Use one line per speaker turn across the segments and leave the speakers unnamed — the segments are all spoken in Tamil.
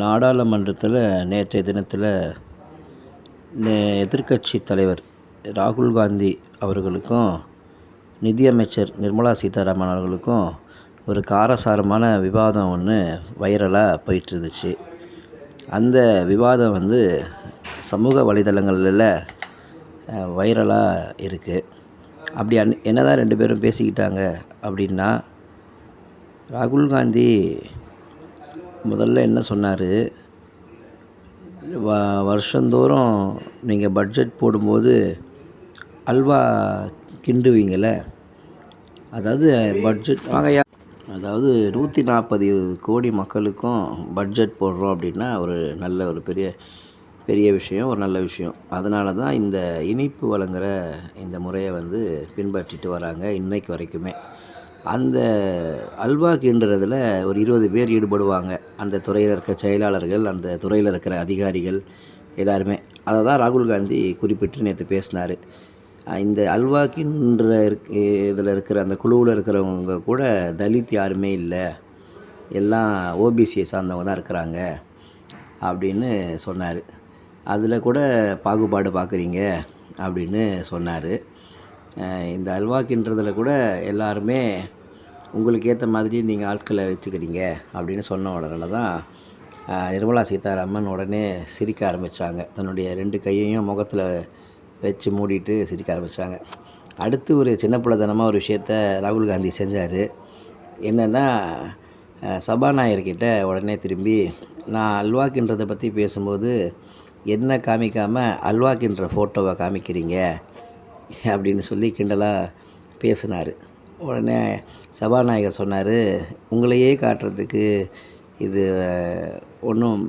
நாடாளுமன்றத்தில் நேற்றைய தினத்தில் எதிர்க்கட்சி தலைவர் ராகுல் காந்தி அவர்களுக்கும் நிதியமைச்சர் நிர்மலா சீதாராமன் அவர்களுக்கும் ஒரு காரசாரமான விவாதம் ஒன்று வைரலாக போயிட்டுருந்துச்சு. அந்த விவாதம் வந்து சமூக வலைதளங்களில் வைரலாக இருக்குது அப்படி அன் என்ன தான் ரெண்டு பேரும் பேசிக்கிட்டாங்க அப்படின்னா ராகுல் காந்தி முதல்ல என்ன சொன்னார்? வ வருஷந்தோறும் நீங்கள் பட்ஜெட் போடும்போது அல்வா கிண்டுவீங்கள அதாவது பட்ஜெட் வாங்கய்யா அதாவது நூற்றி நாற்பது கோடி மக்களுக்கும் பட்ஜெட் போடுறோம் அப்படின்னா ஒரு நல்ல ஒரு பெரிய பெரிய விஷயம் ஒரு நல்ல விஷயம். அதனால தான் இந்த இனிப்பு வழங்குகிற இந்த முறையை வந்து பின்பற்றிட்டு வராங்க இன்றைக்கு வரைக்குமே. அந்த அல்வா கிண்டுறதில் ஒரு இருபது பேர் ஈடுபடுவாங்க. அந்த துறையில் இருக்க செயலாளர்கள் அந்த துறையில் இருக்கிற அதிகாரிகள் எல்லாருமே. அதை தான் ராகுல் காந்தி குறிப்பிட்டு நேற்று பேசினார். இந்த அல்வா கிண்டுற இருக்க இதில் இருக்கிற அந்த குழுவில் இருக்கிறவங்க கூட தலித் யாருமே இல்லை. எல்லாம் ஓபிசியை சார்ந்தவங்க தான் இருக்கிறாங்க அப்படின்னு சொன்னார். அதில் கூட பாகுபாடு பார்க்குறீங்க அப்படின்னு சொன்னார். இந்த அல்வாக்கின்றதில் கூட எல்லாருமே உங்களுக்கு ஏற்ற மாதிரி நீங்கள் ஆட்களை வச்சுக்கிறீங்க அப்படின்னு சொன்ன உடனே தான் நிர்மலா சீதாராமன் உடனே சிரிக்க ஆரம்பித்தாங்க தன்னுடைய ரெண்டு கையையும் முகத்தில் வச்சு மூடிட்டு சிரிக்க ஆரம்பித்தாங்க அடுத்து ஒரு சின்ன பிள்ளைத்தனமாக ஒரு விஷயத்த ராகுல் காந்தி செஞ்சார். என்னென்னா சபாநாயகர்கிட்ட உடனே திரும்பி நான் அல்வாக்கின்றதை பற்றி பேசும்போது என்ன காமிக்காமல் அல்வாக்கின்ற ஃபோட்டோவை காமிக்கிறீங்க? அப்படின்னு சொல்லி கிண்டலாக பேசினார். உடனே சபாநாயகர் சொன்னார் உங்களையே காட்டுறதுக்கு இது ஒன்றும்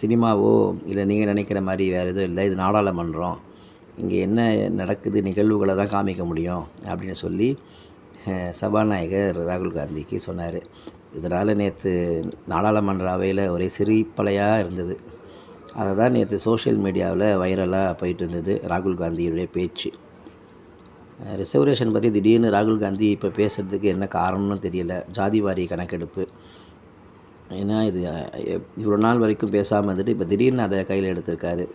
சினிமாவோ இல்லை நீங்கள் நினைக்கிற மாதிரி வேறு எதுவும் இல்லை இது நாடாளுமன்றம். இங்கே என்ன நடக்குது நிகழ்வுகளை தான் காமிக்க முடியும் அப்படின்னு சொல்லி சபாநாயகர் ராகுல் காந்திக்கு சொன்னார். இதனால் நேற்று நாடாளுமன்ற அவையில் ஒரே சிரிப்பலையாக இருந்தது. அதை தான் நேற்று சோஷியல் மீடியாவில் வைரலாக போயிட்டு இருந்தது ராகுல் காந்தியுடைய பேச்சு. ரிசர்வேஷன் பற்றி திடீர்னு ராகுல் காந்தி இப்போ பேசுகிறதுக்கு என்ன காரணம்னு தெரியல. ஜாதிவாரி கணக்கெடுப்பு. ஏன்னா இது இவ்வளோ நாள் வரைக்கும் பேசாமல் இருந்துட்டு இப்போ திடீர்னு அதை கையில் எடுத்திருக்காரு.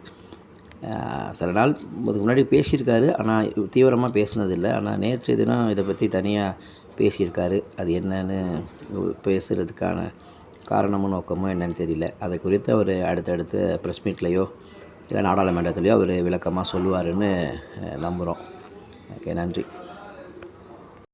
சில நாள் அதுக்கு முன்னாடி பேசியிருக்காரு ஆனால் தீவிரமாக பேசினதில்லை. ஆனால் நேற்று தினம் இதை பற்றி தனியாக பேசியிருக்காரு. அது என்னன்னு பேசுகிறதுக்கான காரணமும் நோக்கமோ என்னன்னு தெரியல. அதை குறித்து அவர் அடுத்தடுத்த ப்ரெஸ் மீட்லேயோ இல்லை நாடாளுமன்றத்துலேயோ அவர் விளக்கமாக சொல்லுவாருன்னு நம்புகிறோம் ஓகே நன்றி.